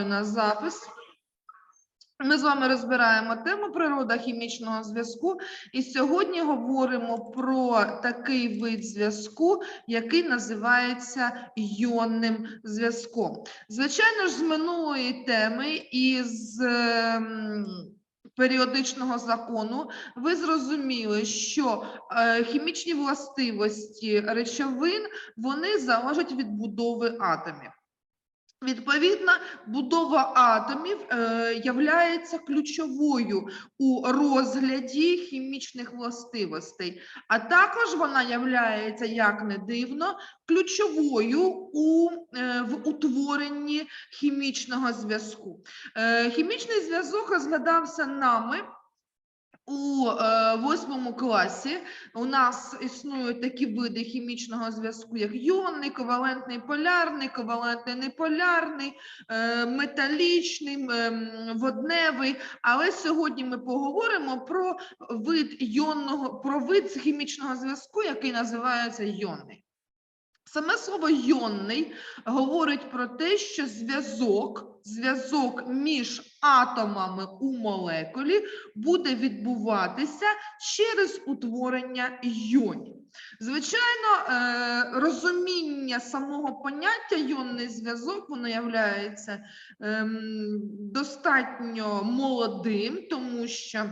на запис. Ми з вами розбираємо тему природа хімічного зв'язку, і сьогодні говоримо про такий вид зв'язку, який називається йонним зв'язком. Звичайно ж, з минулої теми і з ем, періодичного закону ви зрозуміли, що е, хімічні властивості речовин вони залежать від будови атомів. Відповідно, будова атомів е, являється ключовою у розгляді хімічних властивостей, а також вона являється, як не дивно, ключовою у, е, в утворенні хімічного зв'язку. Е, хімічний зв'язок розглядався нами. У е, восьмому класі у нас існують такі види хімічного зв'язку, як йонний, ковалентний, полярний, ковалентний, неполярний, е, металічний, водневий. Але сьогодні ми поговоримо про вид йонного, про вид хімічного зв'язку, який називається йонний. Саме слово йонний говорить про те, що зв'язок, зв'язок між атомами у молекулі буде відбуватися через утворення йонів. Звичайно, е, розуміння самого поняття йонний зв'язок воно являється ем, достатньо молодим, тому що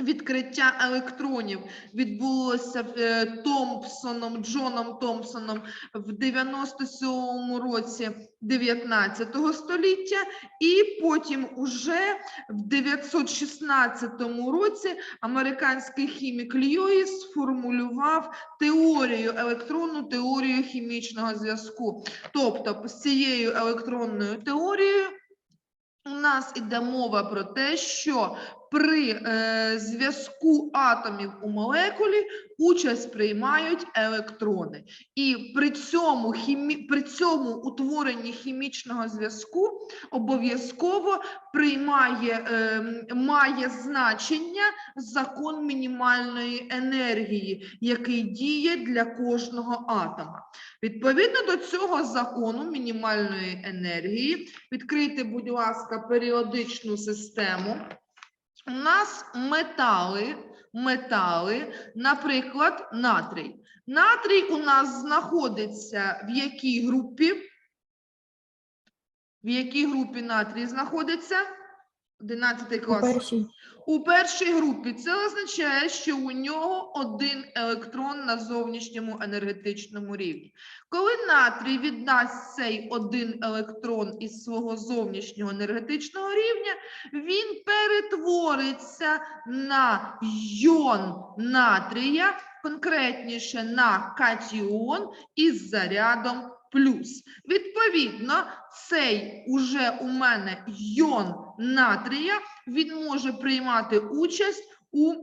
Відкриття електронів відбулося е, Томпсоном, Джоном Томпсоном в 97 році 19 століття, і потім уже в 916 році американський хімік Льюіс сформулював теорію, електронну теорію хімічного зв'язку. Тобто з цією електронною теорією у нас іде мова про те, що при е, зв'язку атомів у молекулі участь приймають електрони. І при цьому, хімі... при цьому утворенні хімічного зв'язку обов'язково приймає, е, має значення закон мінімальної енергії, який діє для кожного атома. Відповідно до цього закону мінімальної енергії, відкрийте, будь ласка, періодичну систему. У нас метали, метали, наприклад, натрій. Натрій у нас знаходиться в якій групі? В якій групі натрій знаходиться? 11 клас. У першій групі це означає, що у нього один електрон на зовнішньому енергетичному рівні. Коли натрій віддасть цей один електрон із свого зовнішнього енергетичного рівня, він перетвориться на йон натрія, конкретніше на катіон із зарядом плюс. Відповідно, цей уже у мене йон натрія, він може приймати участь у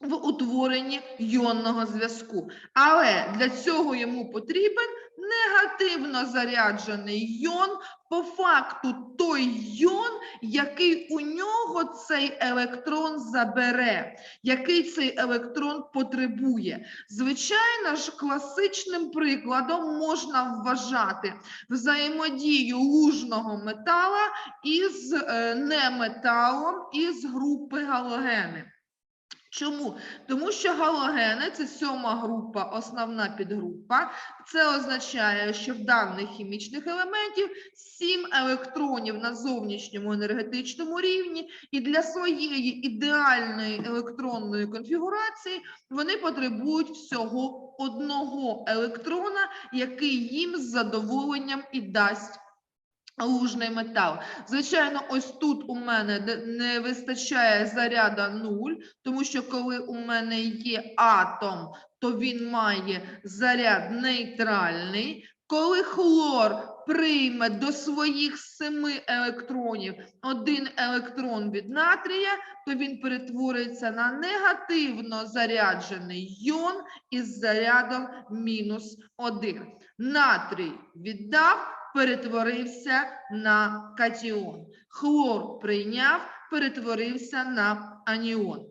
в утворенні йонного зв'язку. Але для цього йому потрібен негативно заряджений йон, по факту той йон, який у нього цей електрон забере, який цей електрон потребує. Звичайно ж, класичним прикладом можна вважати взаємодію лужного метала із е, неметалом із групи галогени. Чому? Тому що галогени це сьома група, основна підгрупа. Це означає, що в даних хімічних елементів сім електронів на зовнішньому енергетичному рівні, і для своєї ідеальної електронної конфігурації вони потребують всього одного електрона, який їм з задоволенням і дасть лужний метал. Звичайно, ось тут у мене не вистачає заряда 0, тому що коли у мене є атом, то він має заряд нейтральний. Коли хлор прийме до своїх семи електронів один електрон від натрія, то він перетвориться на негативно заряджений йон із зарядом мінус 1. Натрій віддав, перетворився на катіон. Хлор прийняв, перетворився на аніон.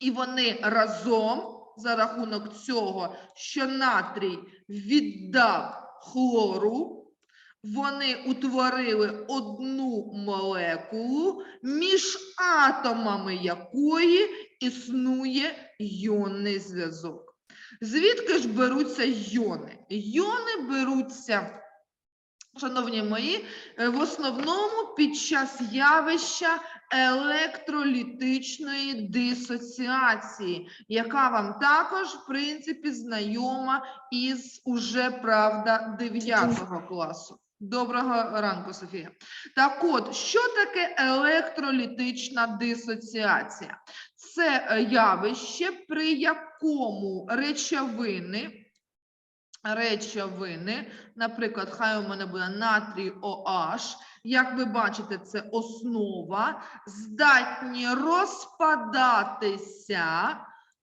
І вони разом за рахунок цього, що натрій віддав хлору, вони утворили одну молекулу, між атомами якої існує йонний зв'язок. Звідки ж беруться йони? Йони беруться, шановні мої, е, в основному під час явища електролітичної дисоціації, яка вам також, в принципі, знайома із уже правда 9 класу. Доброго ранку, Софія. Так от, що таке електролітична дисоціація? Це е, явище, при якому речовини, речовини, наприклад, хай у мене буде натрій OH, як ви бачите, це основа, здатні розпадатися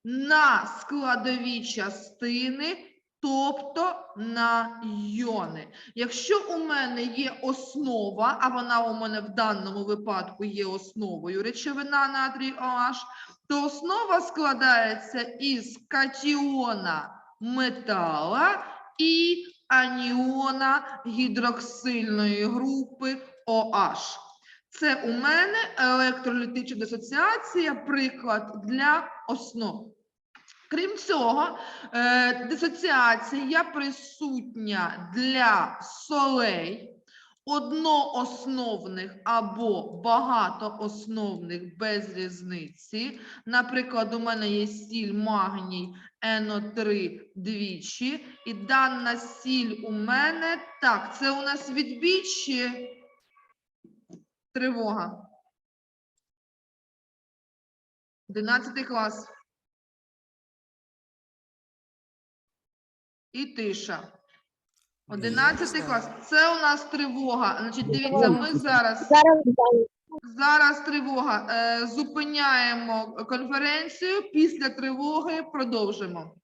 на складові частини, тобто на йони. Якщо у мене є основа, а вона у мене в даному випадку є основою речовина натрій OH, то основа складається із катіона метала і аніона гідроксильної групи OH. Це у мене електролітична дисоціація, приклад для основ. Крім цього, е, дисоціація присутня для солей одноосновних або багатоосновних без різниці. Наприклад, у мене є сіль магній НО3 двічі, і дана сіль у мене так, це у нас відбій чи тривога. 11 клас. І тиша. 11 клас. Це у нас тривога. Значить, дивіться, ми зараз Зараз тривога. Е, зупиняємо конференцію. Після тривоги продовжимо.